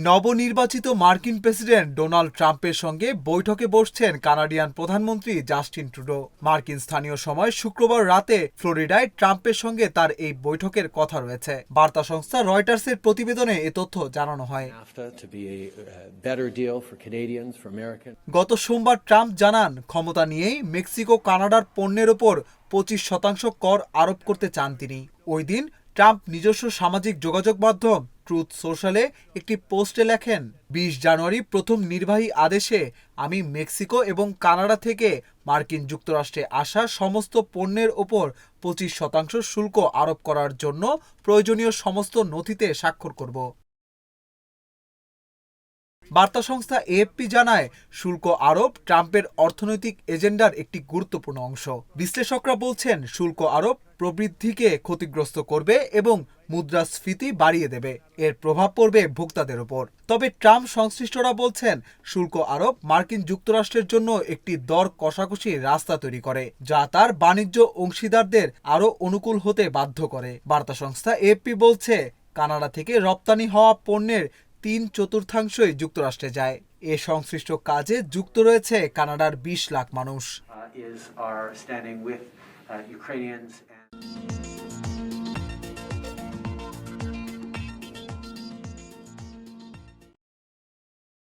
নবনির্বাচিত মার্কিন president Donald ট্রাম্পের সঙ্গে বৈঠকে বসছেন কানাডিয়ান প্রধানমন্ত্রী জাস্টিন ট্রুডো। মার্কিন স্থানীয় সময় শুক্রবার রাতে ফ্লোরিডায় ট্রাম্পের সঙ্গে তার এই বৈঠকের কথা রয়েছে। বার্তা সংস্থা রয়টার্সের প্রতিবেদনে এ তথ্য জানানো হয়। Uh. গত সোমবার ট্রাম্প জানান ক্ষমতা নিয়েই মেক্সিকো কানাডার পণ্যের ওপর পঁচিশ শতাংশ কর আরোপ করতে চান তিনি। ওই দিন ট্রাম্প নিজস্ব সামাজিক যোগাযোগ মাধ্যম ট্রুথ সোশ্যালে একটি পোস্টে লেখেন, বিশ জানুয়ারি প্রথম নির্বাহী আদেশে আমি মেক্সিকো এবং কানাডা থেকে মার্কিন যুক্তরাষ্ট্রে আসা সমস্ত পণ্যের ওপর পঁচিশ শতাংশ শুল্ক আরোপ করার জন্য প্রয়োজনীয় সমস্ত নথিতে স্বাক্ষর করব। বার্তা সংস্থা এএফপি জানায়, শুল্ক আরোপ ট্রাম্পের অর্থনৈতিক এজেন্ডার একটি গুরুত্বপূর্ণ অংশ। বিশ্লেষকরা বলছেন, শুল্ক আরোপ প্রবৃদ্ধিকে ক্ষতিগ্রস্ত করবে এবং মুদ্রাস্ফীতি বাড়িয়ে দেবে। এর প্রভাব পড়বে ভোক্তাদের ওপর। তবে ট্রাম্প সংশ্লিষ্টরা বলছেন, শুল্ক আরোপ মার্কিন যুক্তরাষ্ট্রের জন্য একটি দর কষাকষির রাস্তা তৈরি করে, যা তার বাণিজ্য অংশীদারদের আরও অনুকূল হতে বাধ্য করে। বার্তা সংস্থা এএফপি বলছে, কানাডা থেকে রপ্তানি হওয়া পণ্যের তিন চতুর্থাংশই যুক্তরাষ্ট্রে যায়। এ সংশ্লিষ্ট কাজে যুক্ত রয়েছে কানাডার বিশ লাখ মানুষ।